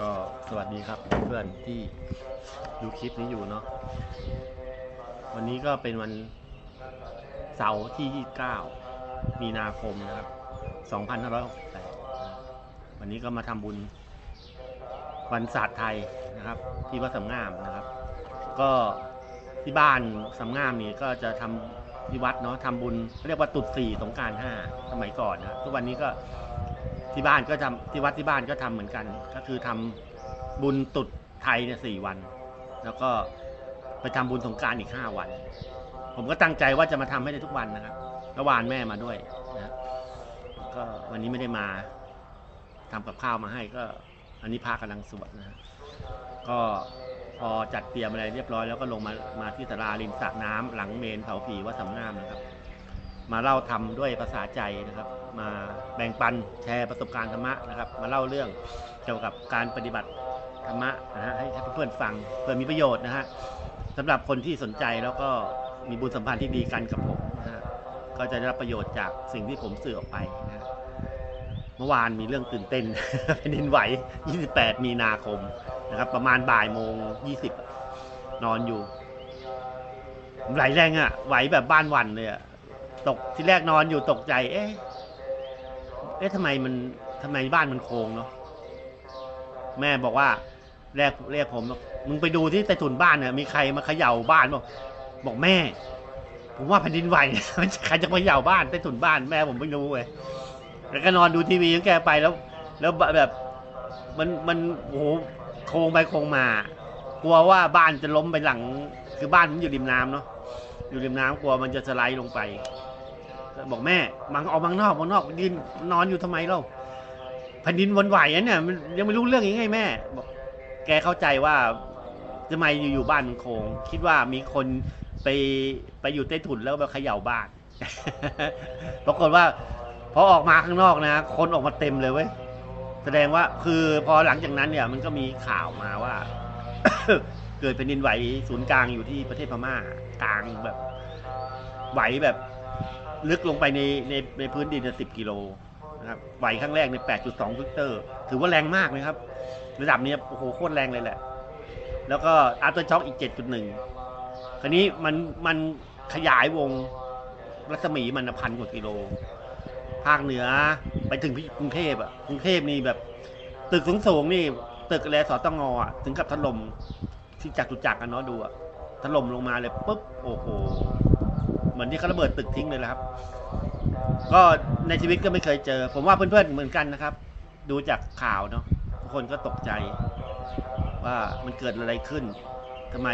ก็สวัสดีครับเพื่อนๆที่ดูคลิปนี้อยู่เนาะวันนี้ก็เป็นวันเสาร์ที่ 29 มีนาคมนะครับ 2568 วันนี้ก็มาทำบุญวันศาสตร์ไทยนะครับ ที่วัดสำงามนะครับ ก็ที่บ้านสำงามนี่ก็จะทำที่วัดเนาะทำบุญเรียกว่าตรุษสี่สงการห้าสมัยก่อนนะทุกวันนี้ก็ ที่บ้านก็ทำที่วัดที่บ้านก็ทำเหมือนกัน ก็คือทำบุญตรุษไทยเนี่ยสี่วัน แล้วก็ไปทำบุญสงกรารอีกห้าวัน ผมก็ตั้งใจว่าจะมาทำให้ได้ทุกวันนะครับระหวานแม่มาด้วยนะก็วันนี้ไม่ได้มาทำกับข้าวมาให้ก็ อันนี้พากำลังสวดนะฮะก็พอจัดเตรียมอะไรเรียบร้อยแล้วก็ลงมามาที่สาราริมสระน้ำหลังเมนเผาผีวัดสำงามนะครับ มาเล่าทำด้วยภาษาใจนะครับ มาแบ่งปันแชร์ประสบการณ์ธรรมะนะครับ มาเล่าเรื่องเกี่ยวกับการปฏิบัติธรรมะนะฮะให้เพื่อนๆฟังเพื่อมีประโยชน์นะฮะสำหรับคนที่สนใจแล้วก็มีบุญสัมพันธ์ที่ดีกันกับผมนะฮะก็จะได้รับประโยชน์จากสิ่งที่ผมสื่อออกไปนะฮะเมื่อวานมีเรื่องตื่นเต้นแผ่นดินไหว 28 มีนาคมนะครับ ประมาณบ่ายโมง 20 นอนอยู่ไหลแรงอะ่ะไหวแบบบ้านวันเลยอะ ตกที่แรกนอนอยู่ตกใจ เอ๊ะ เอ๊ะทำไมมันทำไมบ้านมันโค้งเนาะ แม่บอกว่าแรกเรียกผม มึงไปดูที่ใต้ถุนบ้านเนี่ยมีใครมาเขย่าบ้านบอกบอกแม่ ผมว่าแผ่นดินไหวใครจะมาเขย่าบ้านใต้ถุนบ้านแม่ผมไม่รู้เว้ยแล้วก็นอนดูทีวีของแกไปแล้ว แล้วแบบมันมันโอ้โหโค้งไปโค้งมา กลัวว่าบ้านจะล้มไปหลัง คือบ้านผมอยู่ริมน้ำเนาะอยู่ริมน้ำกลัวมันจะสไลด์ลงไป บอกแม่มังออกมังนอกมังนอกดินนอนอยู่ทำไมเล่าแผ่นดินวันไหวอะเนี่ยมันยังไม่รู้เรื่องยังไงแม่บอกแกเข้าใจว่าทำไมอยู่ๆบ้านมันโคงคิดว่ามีคนไปไปอยู่ใต้ถุนแล้วไปเขย่าบ้านปรากฏว่าพอออกมาข้างนอกนะ คนออกมาเต็มเลยเว้ยแสดงว่าคือพอหลังจากนั้นเนี่ย มันก็มีข่าวมาว่า เกิดแผ่นดินไหวศูนย์กลางอยู่ที่ประเทศพม่ากลางแบบ ไหวแบบ ลึกลงไปในในในพื้นดินสิบกิโลนะครับไหวครั้งแรกใน 8.2ริกเตอร์ ถือว่าแรงมากเลยครับ ระดับนี้โอ้โหโคตรแรงเลยแหละ แล้วก็อาร์ตช็อคอีก 7.1 คราวนี้มันมันขยายวงรัศมีมันพันกว่ากิโล ภาคเหนือไปถึงกรุงเทพอะกรุงเทพนี่แบบ ตึกสูงๆนี่ตึกแลสตงอะถึงกับถล่มที่จักรุจักกันเนาะดูอะถล่มลงมาเลยปุ๊บโอ้โห เหมือนที่เขาระเบิดตึกทิ้งเลยนะครับ ก็ในชีวิตก็ไม่เคยเจอ ผมว่าเพื่อนๆเหมือนกันนะครับ ดูจากข่าวเนาะทุกคนก็ตกใจ ว่ามันเกิดอะไรขึ้นทำไม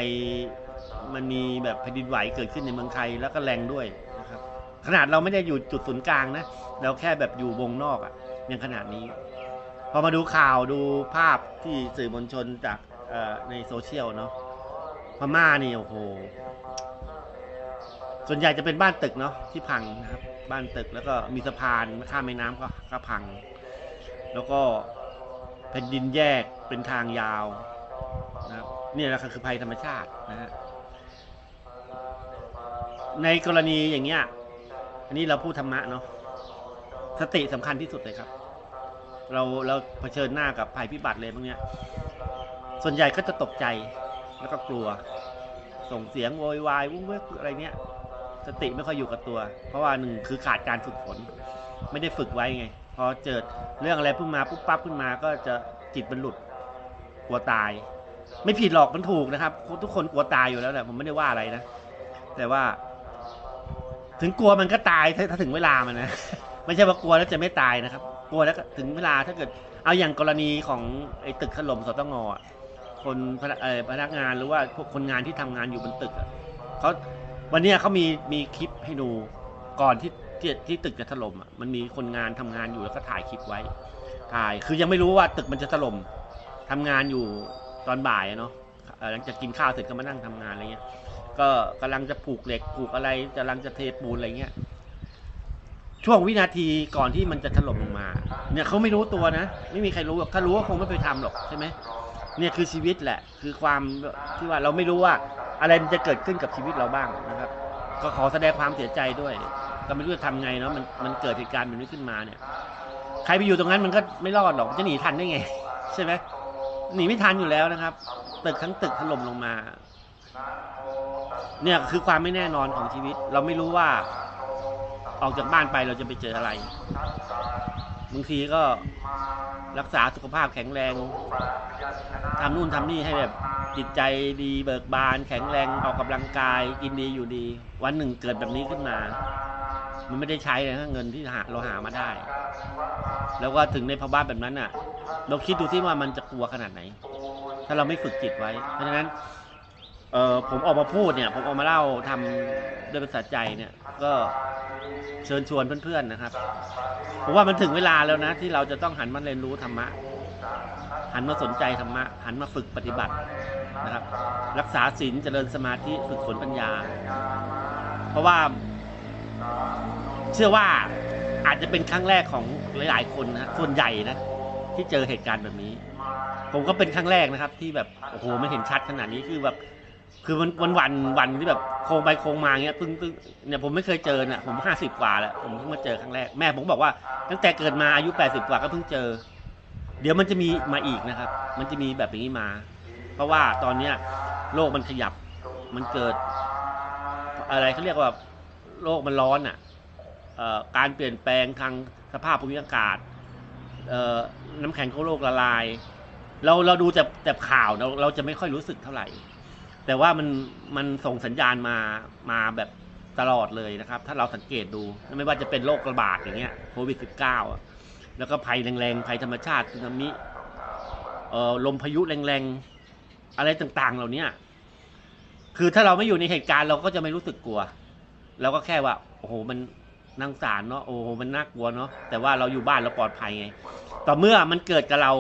มันมีแบบแผ่นดินไหวเกิดขึ้นในเมืองไทยแล้วก็แรงด้วยนะครับ ขนาดเราไม่ได้อยู่จุดศูนย์กลางนะเราแค่แบบอยู่วงนอกอะ่ะยังขนาดนี้ พอมาดูข่าวดูภาพที่สื่อมวลชนจากในโซเชียลเนาะพม่านี่โอ้โห ส่วนใหญ่จะเป็นบ้านตึกเนาะที่พังนะครับ บ้านตึกแล้วก็มีสะพานข้ามแม่น้ำก็ก็พัง แล้วก็แผ่นดินแยกเป็นทางยาวนะครับนี่แหละคือภัยธรรมชาตินะฮะในกรณีอย่างเงี้ย อันนี้เราพูดธรรมะเนาะสติสำคัญที่สุดเลยครับ เราเราเผชิญหน้ากับภัยพิบัติเลยพวกเนี้ย ส่วนใหญ่ก็จะตกใจแล้วก็กลัว ส่งเสียงโวยวายวุ้งเว้ยอะไรเนี้ย สติไม่ค่อยอยู่กับตัว เพราะว่าหนึ่งคือขาดการฝึกฝน ไม่ได้ฝึกไว้ไง พอเจอเรื่องอะไรพิ่งมาปุ๊บปั๊บขึ้นมาก็จะจิตมันหลุดกลัวตาย ไม่ผิดหรอกมันถูกนะครับ ทุกคนกลัวตายอยู่แล้วแหละผมไม่ได้ว่าอะไรนะแต่ว่า ถึงกลัวมันก็ตายถ้าถึงเวลามันนะไม่ใช่ว่ากลัวแล้วจะไม่ตายนะครับ กลัวแล้วถึงเวลาถ้าเกิด เอาอย่างกรณีของไอ้ตึกถล่มสตงอะคนพนักเอ่อพนักงานหรือว่าพวกคนงานที่ทำงานอยู่บนตึกอะเขา วันเนี้ยเขามีมีคลิปให้ดูก่อนที่ที่ที่ตึกจะถล่มอะมันมีคนงานทำงานอยู่แล้วก็ถ่ายคลิปไว้ ถ่ายคือยังไม่รู้ว่าตึกมันจะถล่มทำงานอยู่ตอนบ่ายอะเนาะเอ่อหลังจากกินข้าวเสร็จก็มานั่งทำงานอะไรเงี้ย ก็กำลังจะผูกเหล็กผูกอะไรกำลังจะเทปูนอะไรเงี้ย ช่วงวินาทีก่อนที่มันจะถล่มลงมา เนี่ยเขาไม่รู้ตัวนะ ไม่มีใครรู้หรอกถ้ารู้ก็คงไม่ไปทำหรอกใช่ไหมเนี่ยคือชีวิตแหละ คือความที่ว่าเราไม่รู้ว่า อะไรมันจะเกิดขึ้นกับชีวิตเราบ้างนะครับ ก็ขอแสดงความเสียใจด้วย ก็ไม่รู้จะทำไงเนาะมันมันเกิดเหตุการณ์แบบนี้ขึ้นมาเนี่ย ใครไปอยู่ตรงนั้นมันก็ไม่รอดหรอกจะหนีทันได้ไง ใช่ไหมหนีไม่ทันอยู่แล้วนะครับ ตึกทั้งตึกถล่มลงมา เนี่ยคือความไม่แน่นอนของชีวิต เราไม่รู้ว่า ออกจากบ้านไปเราจะไปเจออะไร บางทีก็รักษาสุขภาพแข็งแรงทำนู่นทำนี่ให้แบบจิตใจดีเบิกบาน แข็งแรงออกกำลังกายกินดีอยู่ดี วันหนึ่งเกิดแบบนี้ขึ้นมา มันไม่ได้ใช้เลยนะเงินที่หาเราหามาได้ แล้วก็ถึงในภาวะแบบนั้นอะ เราคิดดูที่ว่ามันจะกลัวขนาดไหน ถ้าเราไม่ฝึกจิตไว้ เพราะฉะนั้นเออผมออกมาพูดเนี่ย ผมออกมาเล่าทำด้วยภาษาใจเนี่ย ก็ เชิญชวนเพื่อนๆนะครับผมว่ามันถึงเวลาแล้วนะ ที่เราจะต้องหันมาเรียนรู้ธรรมะ หันมาสนใจธรรมะ หันมาฝึกปฏิบัตินะครับ รักษาศีลเจริญสมาธิฝึกฝนปัญญา เพราะว่า เชื่อว่าอาจจะเป็นครั้งแรกของหลายๆคนนะส่วนใหญ่นะที่เจอเหตุการณ์แบบนี้ ผมก็เป็นครั้งแรกนะครับ ที่แบบโอ้โหไม่เห็นชัดขนาดนี้คือแบบ คือวันวันวันวันที่แบบโค้งไปโค้งมาเงี้ยตึ้งตึ้งเนี่ยผมไม่เคยเจอเนี่ยผมห้าสิบกว่าแล้วผมเพิ่งมาเจอครั้งแรกแม่ผมบอกว่าตั้งแต่เกิดมาอายุแปดสิบกว่าก็เพิ่งเจอ เดี๋ยวมันจะมีมาอีกนะครับ มันจะมีแบบนี้มา เพราะว่าตอนเนี้ยโลกมันขยับมันเกิด อะไรเขาเรียกว่าโลกมันร้อนอะอ่อการเปลี่ยนแปลงทางสภาพภูมิอากาศน้ำแข็งของโลกละลาย เราเราดูแต่แต่ข่าวเราเราจะไม่ค่อยรู้สึกเท่าไหร่ แต่ว่ามันมันส่งสัญญาณมามาแบบตลอดเลยนะครับ ถ้าเราสังเกตดูไม่ว่าจะเป็นโรคระบาดอย่างเงี้ยโควิด -19 แล้วก็ภัยแรงๆภัยธรรมชาติสึนามิเอ่อลมพายุแรงๆ อะไรต่างๆ เหล่านี้คือถ้าเราไม่อยู่ในเหตุการณ์เราก็จะไม่รู้สึกกลัวเราก็แค่ว่า โอ้โหมันน่าสงสารเนาะโอ้โหมันน่ากลัวเนาะแต่ว่าเราอยู่บ้านเราปลอดภัยไงต่อเมื่อมันเกิดกับเรา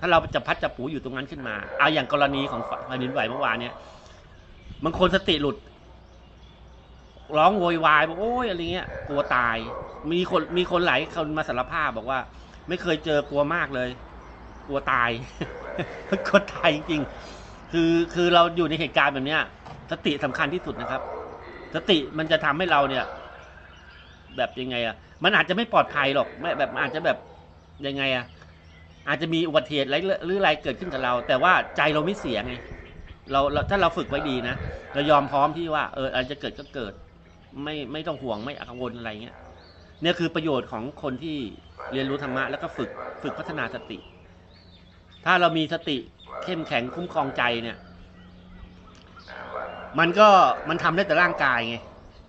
ถ้าเราจะพัดจะผูอยู่ตรงนั้นขึ้นมาเอาอย่างกรณีของแผ่นดินไหวเมื่อวานเนี้ย บางคนสติหลุด ร้องโวยวายบอกโอ้ยอะไรเงี้ย กลัวตาย มีคนมีคนหลายคนมาสารภาพบอกว่า ไม่เคยเจอกลัวมากเลย กลัวตายกลัวตายจริงๆคือคือเราอยู่ในเหตุการณ์แบบเนี้ย สติสำคัญที่สุดนะครับ สติมันจะทำให้เราเนี่ย แบบยังไง อะ มันอาจจะไม่ปลอดภัยหรอกไม่แบบอาจจะแบบยังไงอะอาจจะมีอุบัติเหตุอะไรหรืออะไรเกิดขึ้นกับเรา แต่ว่าใจเราไม่เสียไง เราเราถ้าเราฝึกไว้ดีนะเรายอมพร้อมที่ว่า เอออะไรจะเกิดก็เกิด ไม่ไม่ต้องห่วงไม่กังวลอะไรเงี้ยเนี่ยคือประโยชน์ของคนที่เรียนรู้ธรรมะแล้วก็ฝึกฝึกพัฒนาสติ ถ้าเรามีสติเข้มแข็งคุ้มครองใจเนี่ย มันก็มันทำได้แต่ร่างกายไง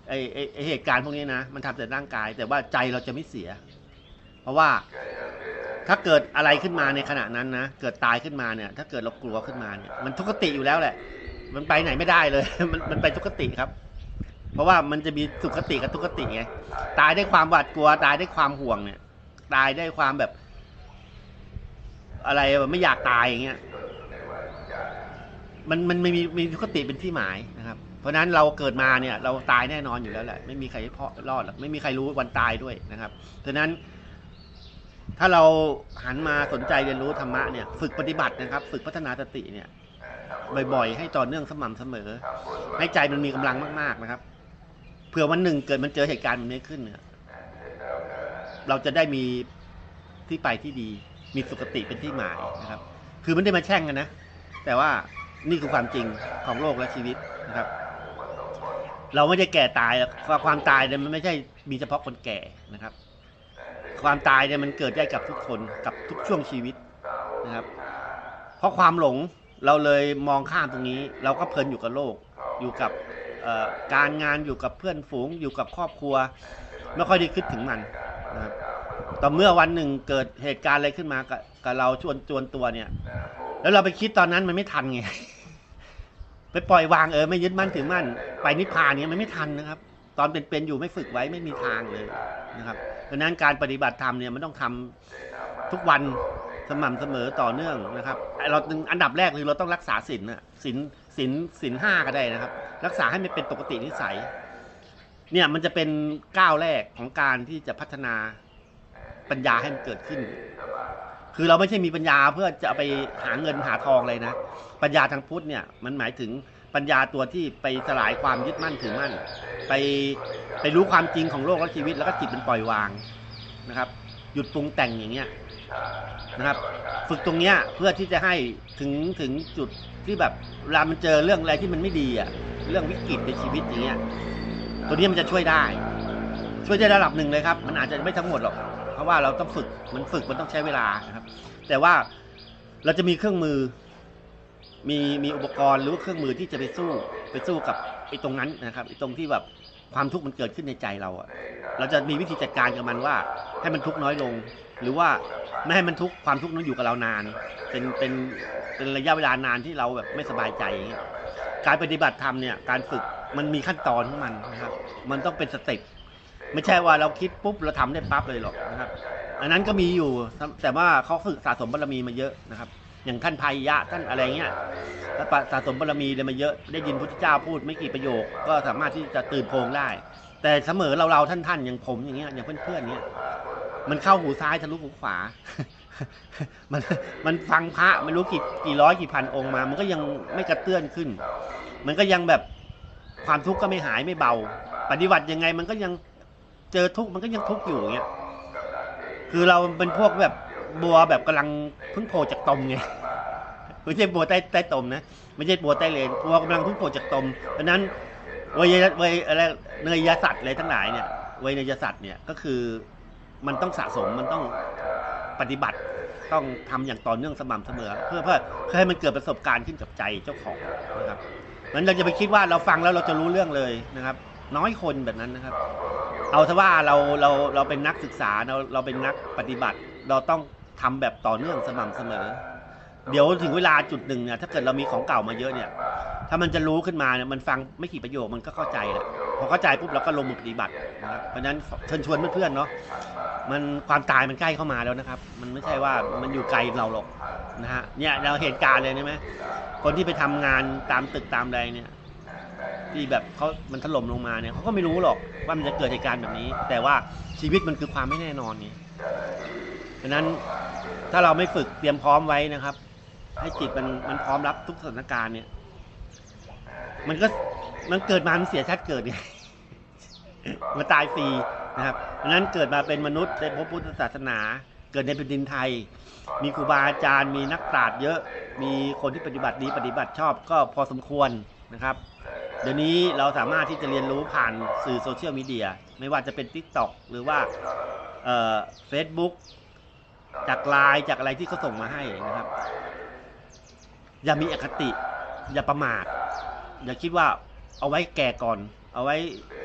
ไอไอไอเหตุการณ์พวกนี้นะมันทำแต่ร่างกาย แต่ว่าใจเราจะไม่เสีย เพราะว่า ถ้าเกิดอะไรขึ้นมาในขณะนั้นนะ เกิดตายขึ้นมาเนี่ย ถ้าเกิดเรากลัวขึ้นมาเนี่ย มันทุกขติอยู่แล้วแหละ มันไปไหนไม่ได้เลย มันมันไปทุกขติครับ เพราะว่ามันจะมีสุขติกับทุกขติไง ตายได้ความหวาดกลัว ตายได้ความห่วงเนี่ย ตายได้ความแบบ อะไรแบบไม่อยากตายอย่างเงี้ย มันมันไม่มีมีทุกขติเป็นที่หมายนะครับ เพราะนั้นเราเกิดมาเนี่ย เราตายแน่นอนอยู่แล้วแหละ ไม่มีใครเพาะรอดหรอก ไม่มีใครรู้วันตายด้วยนะครับ เพราะนั้น ถ้าเราหันมาสนใจเรียนรู้ธรรมะเนี่ย ฝึกปฏิบัตินะครับ ฝึกพัฒนาสติเนี่ย บ่อยๆ ให้ต่อเนื่องสม่ำเสมอ ให้ใจมันมีกำลังมากๆนะครับ เผื่อวันหนึ่งเกิดมันเจอเหตุการณ์แบบนี้ขึ้นเนี่ยเราจะได้มีที่ไปที่ดี มีสุขติเป็นที่หมายนะครับ คือไม่ได้มาแช่งกันนะ แต่ว่านี่คือความจริงของโลกและชีวิตนะครับ เราไม่ได้แก่ตายแล้วความตายเนี่ยมันไม่ใช่มีเฉพาะคนแก่นะครับ ความตายเนี่ยมันเกิดได้กับทุกคนกับทุกช่วงชีวิตนะครับ เพราะความหลงเราเลยมองข้ามตรงนี้ เราก็เพลินอยู่กับโลก อยู่กับการงานอยู่กับเพื่อนฝูง อยู่กับครอบครัว ไม่ค่อยได้คิดถึงมันนะครับต่อเมื่อวันหนึ่งเกิดเหตุการณ์อะไรขึ้นมากับกับเราชวนจวนตัวเนี่ย แล้วเราไปคิดตอนนั้นมันไม่ทันไงไปปล่อยวางเออไม่ยึดมั่นถือมั่น ไปนิพพานเนี่ยมันไม่ทันนะครับ ตอนเป็นๆอยู่ไม่ฝึกไว้ไม่มีทางเลยนะครับ เพราะฉะนั้นการปฏิบัติธรรมเนี่ยมันต้องทำทุกวันสม่ำเสมอต่อเนื่องนะครับเราอันดับแรกคือเราต้องรักษาศีลนะศีลศีลศีลห้าก็ได้นะครับ รักษาให้มันเป็นปกตินิสัย เนี่ยมันจะเป็นก้าวแรกของการที่จะพัฒนาปัญญาให้มันเกิดขึ้น คือเราไม่ใช่มีปัญญาเพื่อจะเอาไปหาเงินหาทองเลยนะ ปัญญาทางพุทธเนี่ยมันหมายถึงปัญญาตัวที่ไปสลายความยึดมั่นถือมั่น ไป ไปรู้ความจริงของโลกและชีวิต แล้วก็จิตเป็นปล่อยวางนะครับ หยุดปรุงแต่งอย่างเงี้ยนะครับ ฝึกตรงเนี้ยเพื่อที่จะให้ถึงถึงจุดที่แบบเวลามันเจอเรื่องอะไรที่มันไม่ดีอะ เรื่องวิกฤตในชีวิตอย่างเงี้ย ตัวนี้มันจะช่วยได้ ช่วยได้ระดับหนึ่งเลยครับ มันอาจจะไม่ทั้งหมดหรอก เพราะว่าเราต้องฝึกมันฝึกมันต้องใช้เวลานะครับ แต่ว่าเราจะมีเครื่องมือ มีมีอุปกรณ์หรือว่าเครื่องมือที่จะไปสู้ไปสู้กับไอ้ตรงนั้นนะครับไอ้ตรงที่แบบ ความทุกข์มันเกิดขึ้นในใจเราอะเราจะมีวิธีจัดการกับมันว่า ให้มันทุกข์น้อยลง หรือว่าไม่ให้มันทุกข์ความทุกข์นั้นอยู่กับเรานาน เป็นเป็นเป็นระยะเวลานานที่เราแบบไม่สบายใจอย่างเงี้ยการปฏิบัติธรรมเนี่ยการฝึกมันมีขั้นตอนของมันนะครับ มันต้องเป็นสเต็ปไม่ใช่ว่าเราคิดปุ๊บเราทำได้ปั๊บเลยหรอกนะครับ อันนั้นก็มีอยู่แต่ว่าเขาฝึกสะสมบารมีมาเยอะนะครับ อย่างท่านพายยะท่านอะไรเงี้ยแล้วสะสมบารมีเลยมาเยอะได้ยินพุทธเจ้าพูดไม่กี่ประโยค ก็สามารถที่จะตื่นโพงได้ แต่เสมอเราเราท่านท่านๆอย่างผมอย่างเงี้ยอย่างเพื่อนๆเนี้ยมันเข้าหูซ้ายทะลุหูขวา มันมันฟังพระไม่รู้กี่กี่ร้อยกี่พันองค์มา มันก็ยังไม่กระเตื้อนขึ้น มันก็ยังแบบความทุกข์ก็ไม่หายไม่เบา ปฏิบัติยังไงมันก็ยังเจอทุกข์มันก็ยังทุกข์อยู่เงี้ยคือเราเป็นพวกแบบ บัวแบบกำลังเพิ่งโผล่จากตมไงไม่ใช่บัวใต้ใต้ตมนะไม่ใช่บัวใต้เลนบัวกำลังเพิ่งโผล่จากตมเพราะนั้นเวยเวยอะไรเนยยสัตว์อะไรทั้งหลายเนี่ยเวยเนยสัตว์เนี่ยก็คือมันต้องสะสมมันต้องปฏิบัติต้องทำอย่างต่อเนื่องสม่ำเสมอ เพื่อเพื่อเพื่อให้มันเกิดประสบการณ์ขึ้นกับใจเจ้าของนะครับงั้นเราจะไปคิดว่าเราฟังแล้วเราจะรู้เรื่องเลยนะครับ น้อยคนแบบนั้นนะครับ เอาเถอะว่าเราเราเราเป็นนักศึกษาเราเราเป็นนักปฏิบัติ เราต้อง ทำแบบต่อเนื่องสม่ำเสมอ เดี๋ยวถึงเวลาจุดหนึ่งเนี่ยถ้าเกิดเรามีของเก่ามาเยอะเนี่ย ถ้ามันจะรู้ขึ้นมาเนี่ยมันฟังไม่กี่ประโยคมันก็เข้าใจแหละพอเข้าใจปุ๊บเราก็ลงมือปฏิบัตินะครับเพราะฉะนั้นเชิญชวนเพื่อนๆเนาะมันความตายมันใกล้เข้ามาแล้วนะครับ มันไม่ใช่ว่ามันอยู่ไกลเราหรอกนะฮะเนี่ยเราเหตุการณ์เลยใช่ไหมคนที่ไปทำงานตามตึกตามใดเนี่ยที่แบบเขามันถล่มลงมาเนี่ยเขาก็ไม่รู้หรอกว่ามันจะเกิดเหตุการณ์แบบนี้ แต่ว่าชีวิตมันคือความไม่แน่นอนนี่ะนั้นถ้าเราไม่ฝึกเตรียมพร้อมไว้นะครับ ให้จิตมันมันพร้อมรับทุกสถานการณ์เนี่ย มันก็มันเกิดมา มันเสียชาติเกิดไงมันตายฟรีนะครับดังนั้นเกิดมาเป็นมนุษย์ในพระพุทธศาสนา เกิดในแผ่นดินไทย มีครูบาอาจารย์ มีนักปราชญ์เยอะ มีคนที่ปฏิบัติดีปฏิบัติชอบก็พอสมควรนะครับ เดี๋ยวนี้เราสามารถที่จะเรียนรู้ผ่านสื่อโซเชียลมีเดีย ไม่ว่าจะเป็น Tik t o อกหรือว่าเฟซบุ๊ก จากไลน์จากอะไรที่เขาส่งมาให้นะครับ อย่ามีอคติ อย่าประมาท อย่าคิดว่าเอาไว้แก่ก่อน เอาไว้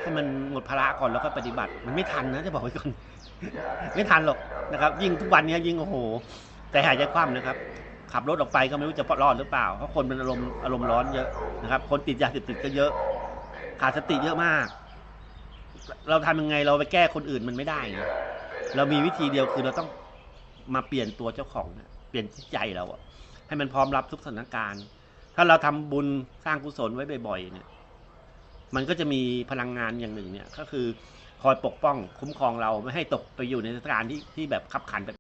ให้มันหมดภาระก่อนแล้วก็ปฏิบัติ มันไม่ทันนะจะบอกไว้ก่อน ไม่ทันหรอกนะครับ ยิ่งทุกวันนี้ยิ่งโอ้โห แต่หายใจคว่ำนะครับ ขับรถออกไปก็ไม่รู้จะรอดหรือเปล่า เพราะคนมันอารมณ์อารมณ์ร้อนเยอะนะครับ คนติดยาเสพติดก็เยอะ ขาดสติเยอะมาก เราทำยังไงเราไปแก้คนอื่นมันไม่ได้ไงเรามีวิธีเดียวคือเราต้อง มาเปลี่ยนตัวเจ้าของเปลี่ยนจิตใจเราอะให้มันพร้อมรับทุกสถานการณ์ ถ้าเราทำบุญสร้างกุศลไว้บ่อยๆเนี่ย มันก็จะมีพลังงานอย่างหนึ่งเนี่ย ก็คือคอยปกป้องคุ้มครองเราไม่ให้ตกไปอยู่ในสถานการณ์ที่ที่แบบขับขันแบบ